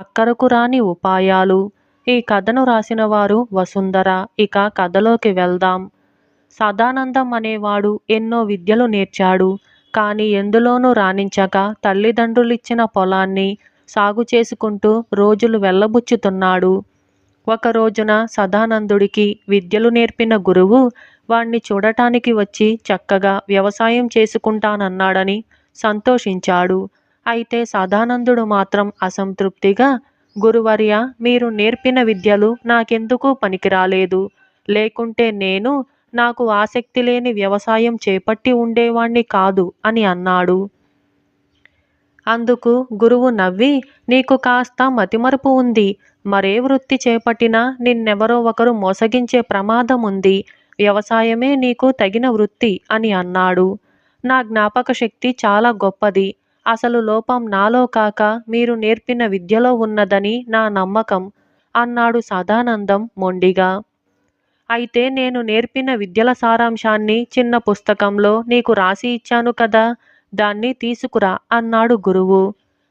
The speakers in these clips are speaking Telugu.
అక్కరకు రాని ఉపాయాలు. ఈ కథను రాసిన వారు వసుంధర. ఇక కథలోకి వెళ్దాం. సదానందం అనేవాడు ఎన్నో విద్యలు నేర్చాడు. కానీ ఎందులోనూ రాణించక తల్లిదండ్రులిచ్చిన పొలాన్ని సాగు చేసుకుంటూ రోజులు వెళ్ళబుచ్చుతున్నాడు. ఒక రోజున సదానందుడికి విద్యలు నేర్పిన గురువు వాణ్ణి చూడటానికి వచ్చి చక్కగా వ్యవసాయం చేసుకుంటానన్నాడని సంతోషించాడు. అయితే సదానందుడు మాత్రం అసంతృప్తిగా గురువర్య మీరు నేర్పిన విద్యలు నాకెందుకు పనికిరాలేదు? లేకుంటే నేను నాకు ఆసక్తి లేని వ్యవసాయం చేపట్టి ఉండేవాణ్ణి కాదు అని అన్నాడు. అందుకు గురువు నవ్వి నీకు కాస్త మతిమరుపు ఉంది. మరే వృత్తి చేపట్టినా నిన్నెవరో ఒకరు మోసగించే ప్రమాదం ఉంది. వ్యవసాయమే నీకు తగిన వృత్తి అని అన్నాడు. నా జ్ఞాపక శక్తి చాలా గొప్పది. అసలు లోపం నాలో కాక మీరు నేర్పిన విద్యలో ఉన్నదని నా నమ్మకం అన్నాడు సదానందం మొండిగా. అయితే నేను నేర్పిన విద్యల సారాంశాన్ని చిన్న పుస్తకంలో నీకు రాసి ఇచ్చాను కదా దాన్ని తీసుకురా అన్నాడు గురువు.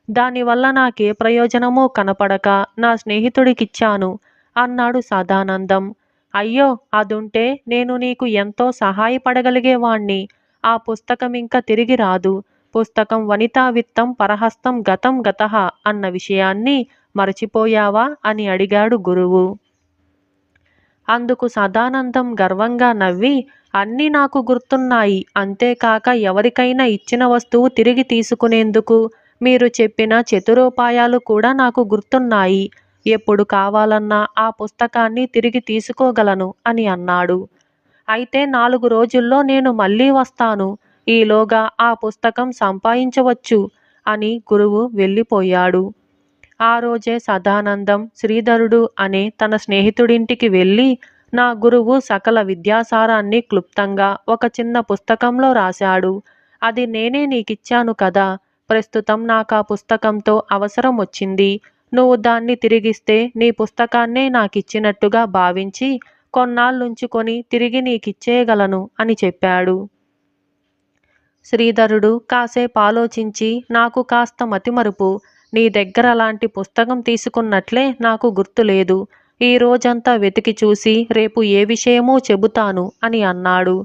దానివల్ల నాకే ప్రయోజనమో కనపడక నా స్నేహితుడికిచ్చాను అన్నాడు సదానందం. అయ్యో అదుంటే నేను నీకు ఎంతో సహాయపడగలిగేవాణ్ణి ఆ పుస్తకం ఇంకా తిరిగి రాదు పుస్తకం వనితా విత్తం పరహస్తం గతం గతః అన్న విషయాన్ని మరచిపోయావా అని అడిగాడు గురువు. అందుకు సదానందం గర్వంగా నవ్వి అన్నీ నాకు గుర్తున్నాయి అంతేకాక ఎవరికైనా ఇచ్చిన వస్తువు తిరిగి తీసుకునేందుకు మీరు చెప్పిన చతురోపాయాలు కూడా నాకు గుర్తున్నాయి. ఎప్పుడు కావాలన్నా ఆ పుస్తకాన్ని తిరిగి తీసుకోగలను అని అన్నాడు. అయితే నాలుగు రోజుల్లో నేను మళ్ళీ వస్తాను. ఈలోగా ఆ పుస్తకం సంపాదించవచ్చు అని గురువు వెళ్ళిపోయాడు. ఆ రోజే సదానందం శ్రీధరుడు అనే తన స్నేహితుడింటికి వెళ్ళి నా గురువు సకల విద్యాసారాన్ని క్లుప్తంగా ఒక చిన్న పుస్తకంలో రాశాడు. అది నేనే నీకిచ్చాను కదా ప్రస్తుతం నాకు ఆ పుస్తకంతో అవసరం వచ్చింది. నువ్వు దాన్ని తిరిగిస్తే నీ పుస్తకాన్నే నాకిచ్చినట్టుగా భావించి కొన్నాళ్ళుంచుకొని తిరిగి నీకిచ్చేయగలను అని చెప్పాడు. శ్రీధరుడు కాసేపు ఆలోచించి నాకు కాస్త మతిమరుపు. నీ దగ్గర అలాంటి పుస్తకం తీసుకున్నట్లే నాకు గుర్తులేదు. ఈ రోజంతా వెతికి చూసి రేపు ఏ విషయమూ చెబుతాను అని అన్నాడు.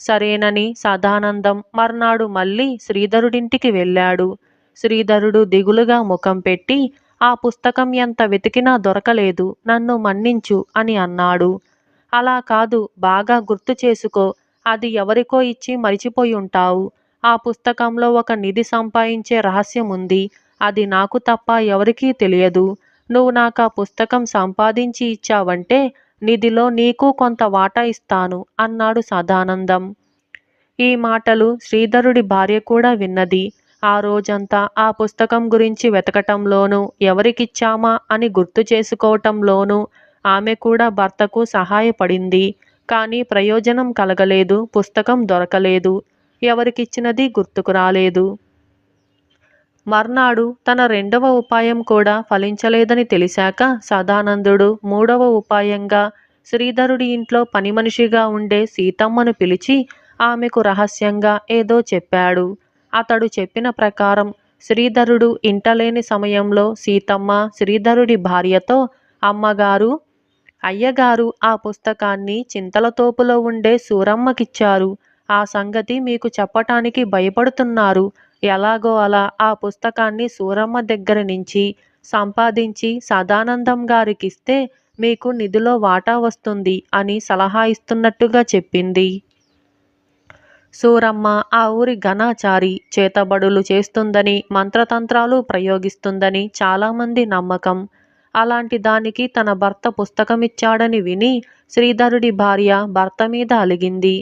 సరేనని సదానందం. మర్నాడు మళ్ళీ శ్రీధరుడింటికి వెళ్ళాడు. శ్రీధరుడు దిగులుగా ముఖం పెట్టి ఆ పుస్తకం ఎంత వెతికినా దొరకలేదు. నన్ను మన్నించు అని అన్నాడు. అలా కాదు. బాగా గుర్తు చేసుకో. అది ఎవరికో ఇచ్చి మరిచిపోయి ఉంటావు. ఆ పుస్తకంలో ఒక నిధి సంపాదించే రహస్యం ఉంది. అది నాకు తప్ప ఎవరికీ తెలియదు. నువ్వు నాకు ఆ పుస్తకం సంపాదించి ఇచ్చావంటే నిధిలో నీకు కొంత వాటా ఇస్తాను అన్నాడు సదానందం. ఈ మాటలు శ్రీధరుడి భార్య కూడా విన్నది. ఆ రోజంతా ఆ పుస్తకం గురించి వెతకటంలోనూ ఎవరికిచ్చామా అని గుర్తు చేసుకోవటంలోనూ ఆమె కూడా భర్తకు సహాయపడింది. కానీ ప్రయోజనం కలగలేదు పుస్తకం దొరకలేదు. ఎవరికిచ్చినది గుర్తుకు రాలేదు. మర్నాడు తన రెండవ ఉపాయం కూడా ఫలించలేదని తెలిసాక సదానందుడు మూడవ ఉపాయంగా శ్రీధరుడి ఇంట్లో పని మనిషిగా ఉండే సీతమ్మను పిలిచి ఆమెకు రహస్యంగా ఏదో చెప్పాడు. అతడు చెప్పిన ప్రకారం శ్రీధరుడు ఇంటలేని సమయంలో సీతమ్మ శ్రీధరుడి భార్యతో అమ్మగారు అయ్యగారు ఆ పుస్తకాన్ని చింతలతోపులో ఉండే సూరమ్మకిచ్చారు. ఆ సంగతి మీకు చెప్పటానికి భయపడుతున్నారు. ఎలాగో అలా ఆ పుస్తకాన్ని సూరమ్మ దగ్గర నుంచి సంపాదించి సదానందం గారికిస్తే మీకు నిధిలో వాటా వస్తుంది అని సలహా ఇస్తున్నట్టుగా చెప్పింది. సూరమ్మ ఆ ఊరి ఘనాచారి చేతబడులు చేస్తుందని మంత్రతంత్రాలు ప్రయోగిస్తుందని చాలామంది నమ్మకం. అలాంటి దానికి తన భర్త పుస్తకమిచ్చాడని విని శ్రీధరుడి భార్య భర్త మీద అలిగింది.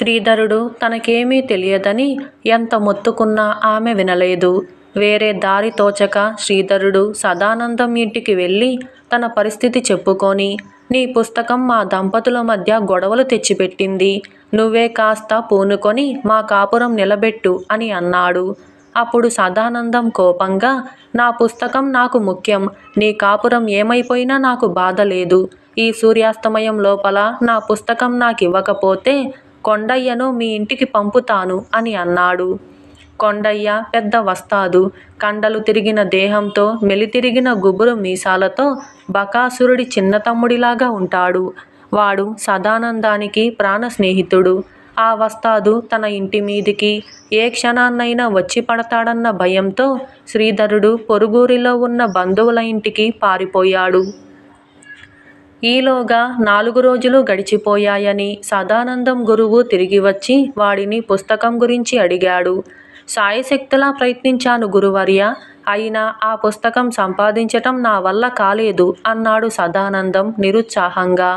శ్రీధరుడు తనకేమీ తెలియదని ఎంత మొత్తుకున్నా ఆమె వినలేదు. వేరే దారి తోచక శ్రీధరుడు సదానందం ఇంటికి వెళ్ళి తన పరిస్థితి చెప్పుకొని నీ పుస్తకం మా దంపతుల మధ్య గొడవలు తెచ్చిపెట్టింది. నువ్వే కాస్త పూనుకొని మా కాపురం నిలబెట్టు అని అన్నాడు. అప్పుడు సదానందం కోపంగా నా పుస్తకం నాకు ముఖ్యం. నీ కాపురం ఏమైపోయినా నాకు బాధ లేదు. ఈ సూర్యాస్తమయం లోపల నా పుస్తకం నాకు ఇవ్వకపోతే కొండయ్యను మీ ఇంటికి పంపుతాను అని అన్నాడు. కొండయ్య పెద్ద వస్తాదు. కండలు తిరిగిన దేహంతో మెలితిరిగిన గుబురు మీసాలతో బకాసురుడి చిన్న తమ్ముడిలాగా ఉంటాడు. వాడు సదానందానికి ప్రాణ స్నేహితుడు. ఆ వస్తాదు తన ఇంటి మీదికి. ఏ క్షణాన్నైనా వచ్చి పడతాడన్న భయంతో శ్రీధరుడు పొరుగురిలో ఉన్న బంధువుల ఇంటికి పారిపోయాడు. ఈలోగా నాలుగు రోజులు గడిచిపోయాయని సదానందం గురువు తిరిగి వచ్చి వాడిని పుస్తకం గురించి అడిగాడు. సాయశక్తులా ప్రయత్నించాను గురువర్య అయినా ఆ పుస్తకం సంపాదించటం నా వల్ల కాలేదు అన్నాడు సదానందం నిరుత్సాహంగా.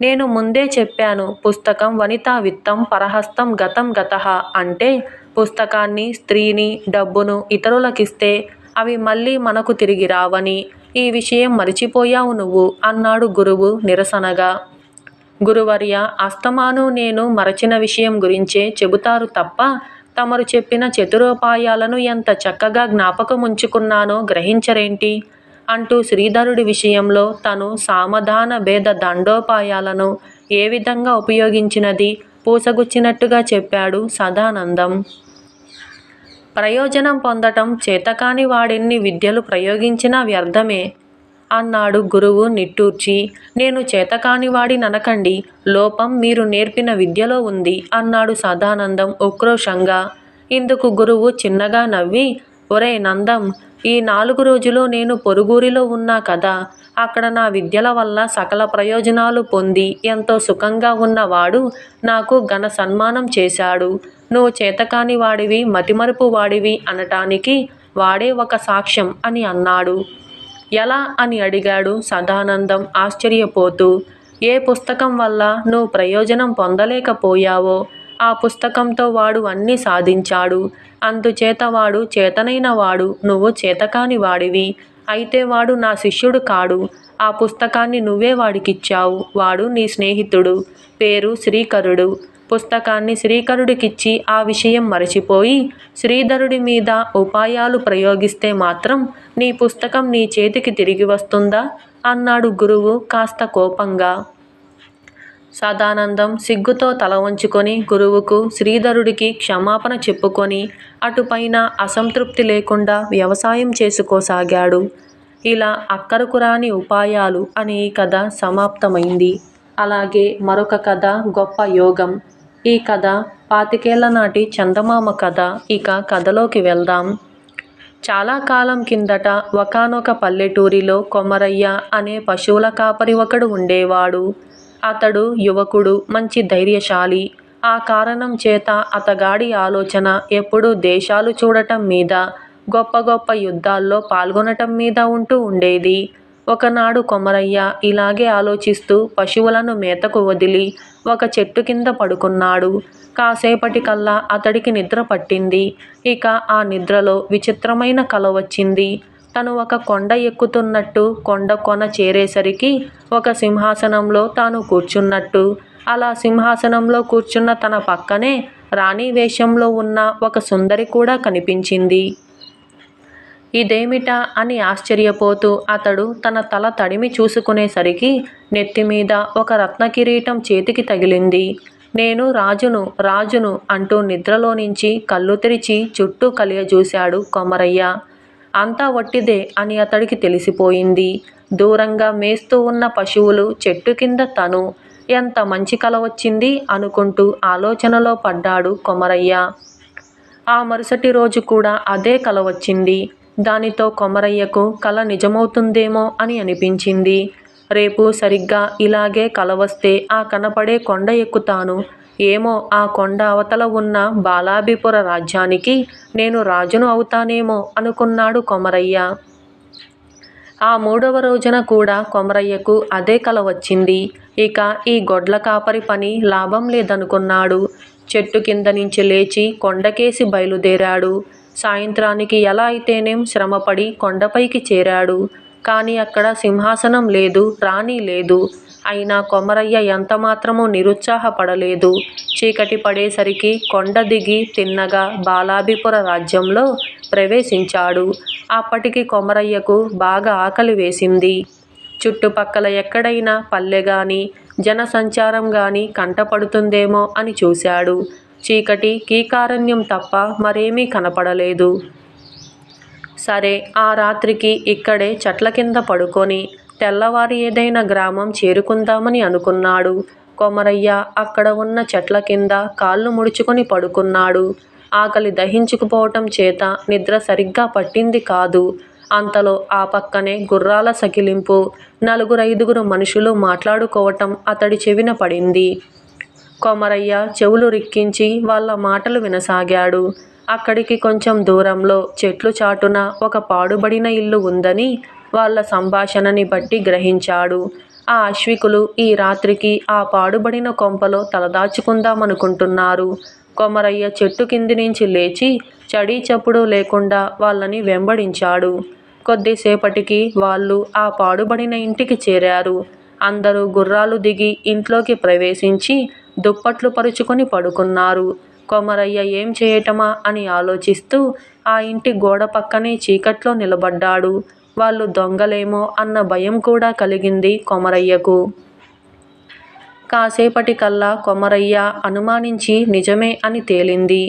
నేను ముందే చెప్పాను పుస్తకం వనితా విత్తం పరహస్తం గతం గతః అంటే పుస్తకాన్ని స్త్రీని డబ్బును ఇతరులకిస్తే అవి మళ్ళీ మనకు తిరిగి రావని. ఈ విషయం మరిచిపోయావు నువ్వు అన్నాడు గురువు నిరసనగా. గురువర్య అస్తమాను నేను మరచిన విషయం గురించే చెబుతారు తప్ప తమరు చెప్పిన చతురోపాయాలను ఎంత చక్కగా జ్ఞాపకముంచుకున్నానో గ్రహించరేంటి? అంటూ శ్రీధరుడి విషయంలో తను సామధాన భేద దండోపాయాలను ఏ విధంగా ఉపయోగించినది పూసగుచ్చినట్టుగా చెప్పాడు సదానందం. ప్రయోజనం పొందటం చేతకాని వాడెన్ని విద్యలు ప్రయోగించినా వ్యర్థమే. అన్నాడు గురువు నిట్టూర్చి. నేను చేతకాని వాడిననకండి. లోపం మీరు నేర్పిన విద్యలో ఉంది అన్నాడు సదానందం ఉక్రోషంగా. ఇందుకు గురువు చిన్నగా నవ్వి ఒరే నందం ఈ నాలుగు రోజులు నేను పొరుగురిలో ఉన్నా కదా అక్కడ నా విద్యల వల్ల సకల ప్రయోజనాలు పొంది ఎంతో సుఖంగా ఉన్నవాడు నాకు ఘన సన్మానం చేశాడు. నువ్వు చేతకాని వాడివి మతిమరుపు వాడివి అనటానికి వాడే ఒక సాక్ష్యం అని అన్నాడు. ఎలా అని అడిగాడు సదానందం ఆశ్చర్యపోతూ. ఏ పుస్తకం వల్ల నువ్వు ప్రయోజనం పొందలేకపోయావో ఆ పుస్తకంతో వాడు అన్నీ సాధించాడు. అందుచేత వాడు చేతనైన వాడు నువ్వు చేతకాని వాడివి. అయితే వాడు నా శిష్యుడు కాడు. ఆ పుస్తకాన్ని నువ్వే వాడికిచ్చావు. వాడు నీ స్నేహితుడు. పేరు శ్రీకరుడు. పుస్తకాన్ని శ్రీకరుడికిచ్చి ఆ విషయం మరచిపోయి శ్రీధరుడి మీద ఉపాయాలు ప్రయోగిస్తే మాత్రం నీ పుస్తకం నీ చేతికి తిరిగి వస్తుందా? అన్నాడు గురువు కాస్త కోపంగా. సదానందం సిగ్గుతో తల వంచుకొని గురువుకు శ్రీధరుడికి క్షమాపణ చెప్పుకొని అటుపైన అసంతృప్తి లేకుండా వ్యవసాయం చేసుకోసాగాడు. ఇలా అక్కరకు రాని ఉపాయాలు అనే ఈ కథ సమాప్తమైంది. అలాగే మరొక కథ గొప్ప యోగం. ఈ కథ పాతికేళ్ళ నాటి చందమామ కథ. ఇక కథలోకి వెళ్దాం. చాలా కాలం కిందట ఒకానొక పల్లెటూరిలో కొమరయ్య అనే పశువుల కాపరి ఒకడు ఉండేవాడు. అతడు యువకుడు మంచి ధైర్యశాలి. ఆ కారణం చేత అతగాడి ఆలోచన ఎప్పుడూ దేశాలు చూడటం మీద గొప్ప గొప్ప యుద్ధాల్లో పాల్గొనటం మీద ఉంటూ ఉండేది. ఒకనాడు కొమరయ్య ఇలాగే ఆలోచిస్తూ పశువులను మేతకు వదిలి ఒక చెట్టు కింద పడుకున్నాడు. కాసేపటికల్లా అతడికి నిద్ర పట్టింది. ఇక ఆ నిద్రలో విచిత్రమైన కల వచ్చింది. తను ఒక కొండ ఎక్కుతున్నట్టు కొండ కొన చేరేసరికి ఒక సింహాసనంలో తాను కూర్చున్నట్టు. అలా సింహాసనంలో కూర్చున్న తన పక్కనే రాణి వేషంలో ఉన్న ఒక సుందరి కూడా కనిపించింది. ఇదేమిటా అని ఆశ్చర్యపోతూ అతడు తన తల తడిమి చూసుకునేసరికి నెత్తిమీద ఒక రత్న కిరీటం చేతికి తగిలింది. నేను రాజును రాజును అంటూ నిద్రలో నుంచి కళ్ళు తెరిచి చుట్టూ కలియజూశాడు కొమరయ్య. అంతా వట్టిదే అని అతడికి తెలిసిపోయింది. దూరంగా మేస్తూ ఉన్న పశువులు చెట్టు కింద తను ఎంత మంచి కల వచ్చింది అనుకుంటూ ఆలోచనలో పడ్డాడు కొమరయ్య. ఆ మరుసటి రోజు కూడా అదే కల వచ్చింది. దానితో కొమరయ్యకు కల నిజమవుతుందేమో అని అనిపించింది. రేపు సరిగ్గా ఇలాగే కల వస్తే ఆ కనపడే కొండ ఎక్కుతాను. ఏమో ఆ కొండ అవతల ఉన్న బాలాభిపుర రాజ్యానికి నేను రాజును అవుతానేమో అనుకున్నాడు కొమరయ్య. ఆ మూడవ రోజున కూడా కొమరయ్యకు అదే కల వచ్చింది. ఇక ఈ గొడ్ల కాపరి పని లాభం లేదనుకున్నాడు. చెట్టు కింద నుంచి లేచి కొండకేసి బయలుదేరాడు. సాయంత్రానికి ఎలా అయితేనేం శ్రమపడి కొండపైకి చేరాడు. కానీ అక్కడ సింహాసనం లేదు రాణి లేదు. అయినా కొమరయ్య ఎంతమాత్రమూ నిరుత్సాహపడలేదు. చీకటి పడేసరికి కొండ దిగి తిన్నగా బాలాభిపుర రాజ్యంలో ప్రవేశించాడు. అప్పటికి కొమరయ్యకు బాగా ఆకలి వేసింది. చుట్టుపక్కల ఎక్కడైనా పల్లె గాని జనసంచారం గాని కంటపడుతుందేమో అని చూశాడు. చీకటి కీకారణ్యం తప్ప మరేమీ కనపడలేదు. సరే ఆ రాత్రికి ఇక్కడే చెట్ల కింద పడుకొని తెల్లవారి ఏదైనా గ్రామం చేరుకుందామని అనుకున్నాడు. కొమరయ్య అక్కడ ఉన్న చెట్ల కింద కాళ్ళు ముడుచుకొని పడుకున్నాడు. ఆకలి దహించుకుపోవటం చేత నిద్ర సరిగ్గా పట్టింది కాదు. అంతలో ఆ పక్కనే గుర్రాల సకిలింపు నలుగురైదుగురు మనుషులు మాట్లాడుకోవటం అతడి చెవిన పడింది. కొమరయ్య చెవులు రిక్కించి వాళ్ళ మాటలు వినసాగాడు. అక్కడికి కొంచెం దూరంలో చెట్లు చాటున ఒక పాడుబడిన ఇల్లు ఉందని వాళ్ళ సంభాషణని బట్టి గ్రహించాడు. ఆ అశ్వికులు ఈ రాత్రికి ఆ పాడుబడిన కొంపలో తలదాచుకుందామనుకుంటున్నారు. కొమరయ్య చెట్టు కింది నుంచి లేచి చడీ చప్పుడు లేకుండా వాళ్ళని వెంబడించాడు. కొద్దిసేపటికి వాళ్ళు ఆ పాడుబడిన ఇంటికి చేరారు. అందరూ గుర్రాలు దిగి ఇంట్లోకి ప్రవేశించి దుప్పట్లు పరుచుకొని పడుకున్నారు. కొమరయ్య ఏం చేయటమా అని ఆలోచిస్తూ ఆ ఇంటి గోడ పక్కనే చీకట్లో నిలబడ్డాడు. వాళ్ళు దొంగలేమో అన్న భయం కూడా కలిగింది కొమరయ్యకు. కాసేపటికల్లా కొమరయ్య అనుమానించి నిజమే అని తేలింది.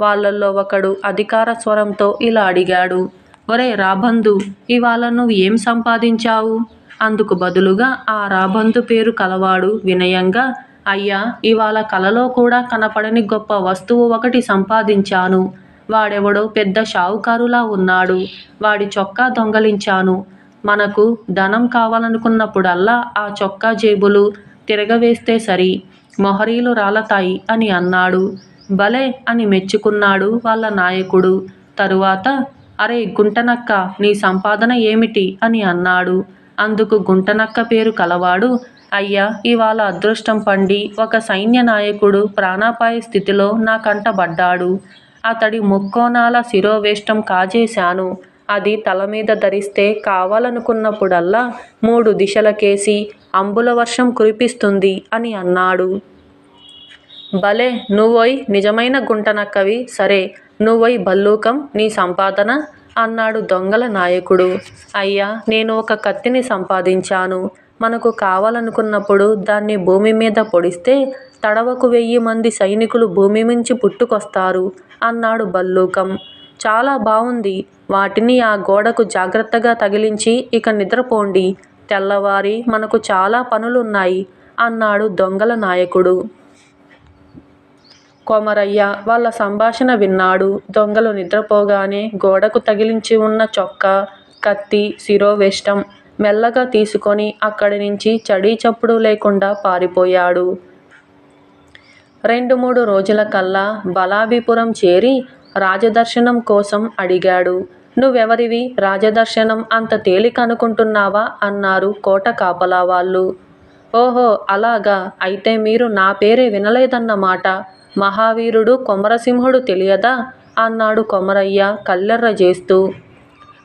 వాళ్ళల్లో ఒకడు అధికార స్వరంతో ఇలా అడిగాడు ఒరే రాబందు ఇవాళ నువ్వు ఏం సంపాదించావు? అందుకు బదులుగా ఆ రాబందు పేరు కలవాడు వినయంగా అయ్యా ఇవాళ కలలో కూడా కనపడని గొప్ప వస్తువు ఒకటి సంపాదించాను. వాడెవడో పెద్ద షావుకారులా ఉన్నాడు. వాడి చొక్కా దొంగలించాను. మనకు ధనం కావాలనుకున్నప్పుడల్లా ఆ చొక్కా జేబులు తిరగవేస్తే సరి. మొహరీలు రాలతాయి అని అన్నాడు. భలే అని మెచ్చుకున్నాడు వాళ్ళ నాయకుడు. తరువాత అరే గుంటనక్క నీ సంపాదన ఏమిటి? అని అన్నాడు. అందుకు గుంటనక్క పేరు కలవాడు. అయ్యా ఇవాళ అదృష్టం పండి ఒక సైన్య నాయకుడు ప్రాణాపాయ స్థితిలో నా కంటబడ్డాడు అతడి ముక్కోనాల శిరోవేష్టం కాజేశాను. అది తల మీద ధరిస్తే కావాలనుకున్నప్పుడల్లా మూడు దిశలకేసి అంబుల వర్షం కురిపిస్తుంది అని అన్నాడు. భలే నువ్వోయ్ నిజమైన గుంటనక్కవి. సరే నువ్వోయ్ భల్లూకం నీ సంపాదన? అన్నాడు దొంగల నాయకుడు. అయ్యా నేను ఒక కత్తిని సంపాదించాను. మనకు కావాలనుకున్నప్పుడు దాన్ని భూమి మీద పొడిస్తే తడవకు వెయ్యి మంది సైనికులు భూమి నుంచి పుట్టుకొస్తారు అన్నాడు భల్లూకం చాలా బావుంది. వాటిని ఆ గోడకు జాగ్రత్తగా తగిలించి ఇక నిద్రపోండి. తెల్లవారి మనకు చాలా పనులున్నాయి అన్నాడు దొంగల నాయకుడు. కొమరయ్య వాళ్ళ సంభాషణ విన్నాడు. దొంగలు నిద్రపోగానే గోడకు తగిలించి ఉన్న చొక్కా కత్తి శిరోవేష్టం మెల్లగా తీసుకొని అక్కడి నుంచి చడీ చప్పుడు లేకుండా పారిపోయాడు. రెండు మూడు రోజుల కల్లా బలాభిపురం చేరి రాజదర్శనం కోసం అడిగాడు. నువ్వెవరివి? రాజదర్శనం అంత తేలిక అనుకుంటున్నావా అన్నారు కోట కాపలా వాళ్ళు. ఓహో అలాగా. అయితే మీరు నా పేరే వినలేదన్నమాట. మహావీరుడు కొమరసింహుడు తెలియదా? అన్నాడు కొమరయ్య కల్లెర్ర చేస్తూ.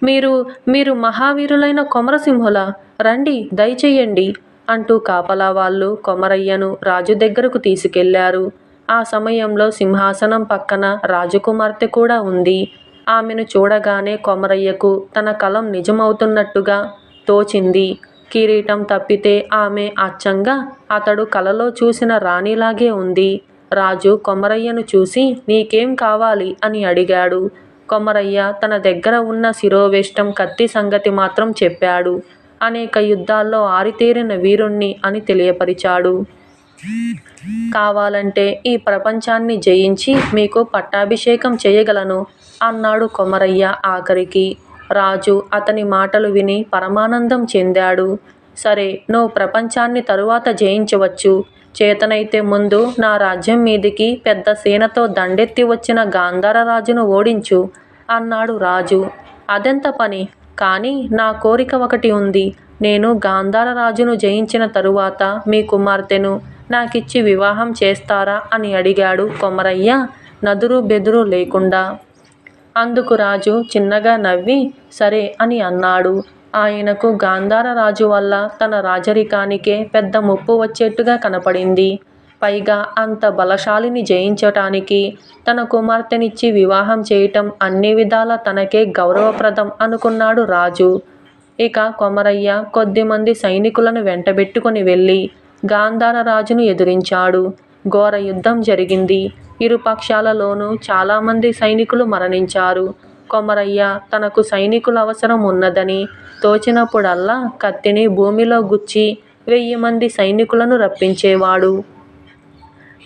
మీరు మీరు మహావీరులైన కొమరసింహుల? రండి దయచేయండి. అంటూ కాపలా వాళ్ళు కొమరయ్యను రాజు దగ్గరకు తీసుకెళ్ళారు. ఆ సమయంలో సింహాసనం పక్కన రాజకుమార్తె కూడా ఉంది. ఆమెను చూడగానే కొమరయ్యకు తన కలం నిజమవుతున్నట్టుగా తోచింది. కిరీటం తప్పితే ఆమె అచ్చంగా అతడు కలలో చూసిన రాణిలాగే ఉంది. రాజు కొమరయ్యను చూసి నీకేం కావాలి? అని అడిగాడు. కొమరయ్య తన దగ్గర ఉన్న శిరోవేష్టం కత్తి సంగతి మాత్రం చెప్పాడు. అనేక యుద్ధాల్లో ఆరితేరిన వీరుణ్ణి అని తెలియపరిచాడు. కావాలంటే ఈ ప్రపంచాన్ని జయించి మీకు పట్టాభిషేకం చేయగలను అన్నాడు కొమరయ్య ఆఖరికి. రాజు అతని మాటలు విని పరమానందం చెందాడు. సరే నువ్వు ప్రపంచాన్ని తరువాత జయించవచ్చు. చేతనైతే ముందు నా రాజ్యం మీదికి పెద్ద సేనతో దండెత్తి వచ్చిన గాంధార రాజును ఓడించు అన్నాడు రాజు. అదెంత పని? కానీ నా కోరిక ఒకటి ఉంది. నేను గాంధార రాజును జయించిన తరువాత మీ కుమార్తెను నాకిచ్చి వివాహం చేస్తారా అని అడిగాడు కొమరయ్య నదురు బెదురు లేకుండా. అందుకు రాజు చిన్నగా నవ్వి సరే అని అన్నాడు. ఆయనకు గాంధార రాజు వల్ల తన రాజరికానికే పెద్ద ముప్పు వచ్చేట్టుగా కనపడింది. పైగా అంత బలశాలిని జయించటానికి తన కుమార్తెనిచ్చి వివాహం చేయటం అన్ని విధాల తనకే గౌరవప్రదం అనుకున్నాడు రాజు. ఇక కొమరయ్య కొద్దిమంది సైనికులను వెంటబెట్టుకుని వెళ్ళి గాంధార రాజును ఎదిరించాడు. ఘోర యుద్ధం జరిగింది. ఇరు పక్షాలలోనూ చాలామంది సైనికులు మరణించారు. కొమరయ్య తనకు సైనికుల అవసరం ఉన్నదని తోచినప్పుడల్లా కత్తిని భూమిలో గుచ్చి వెయ్యి మంది సైనికులను రప్పించేవాడు.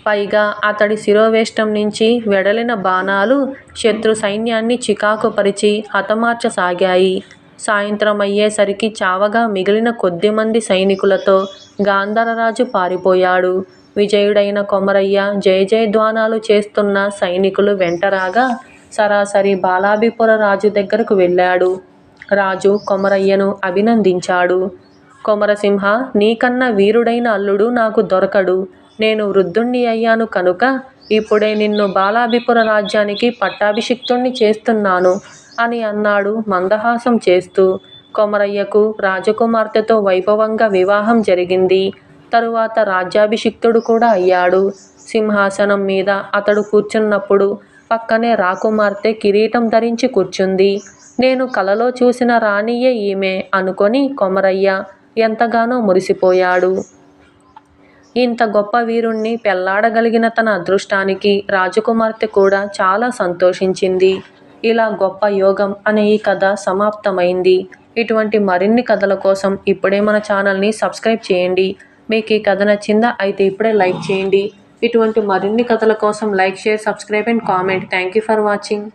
పైగా అతడి శిరోవేష్టం నుంచి వెడలిన బాణాలు శత్రు సైన్యాన్ని చికాకుపరిచి హతమార్చసాగాయి. సాయంత్రం అయ్యేసరికి చావగా మిగిలిన కొద్దిమంది సైనికులతో గాంధారరాజు పారిపోయాడు. విజయుడైన కొమరయ్య జయ జయధ్వానాలు చేస్తున్న సైనికులు వెంటరాగా సరాసరి బాలాభిపుర రాజు దగ్గరకు వెళ్ళాడు. రాజు కొమరయ్యను అభినందించాడు. కొమరసింహ నీకన్నా వీరుడైన అల్లుడు నాకు దొరకడు. నేను వృద్ధుణ్ణి అయ్యాను కనుక ఇప్పుడే నిన్ను బాలాభిపుర రాజ్యానికి పట్టాభిషిక్తుణ్ణి చేస్తున్నాను అని అన్నాడు మందహాసం చేస్తూ. కొమరయ్యకు రాజకుమార్తెతో వైభవంగా వివాహం జరిగింది. తరువాత రాజ్యాభిషిక్తుడు కూడా అయ్యాడు. సింహాసనం మీద అతడు కూర్చున్నప్పుడు పక్కనే రాకుమార్తె కిరీటం ధరించి కూర్చుంది. నేను కలలో చూసిన రాణియే ఈమె అనుకొని కొమరయ్య ఎంతగానో మురిసిపోయాడు. ఇంత గొప్ప వీరుణ్ణి పెళ్ళాడగలిగిన తన అదృష్టానికి రాజకుమార్తె కూడా చాలా సంతోషించింది. ఇలా గొప్ప యోగం అనే ఈ కథ సమాప్తమైంది. ఇటువంటి మరిన్ని కథల కోసం ఇప్పుడే మన ఛానల్ని సబ్స్క్రైబ్ చేయండి. మీకు ఈ కథ నచ్చిందా అయితే ఇప్పుడే లైక్ చేయండి. ఇటువంటి మరిన్ని కథల కోసం like share subscribe and comment. Thank you for watching.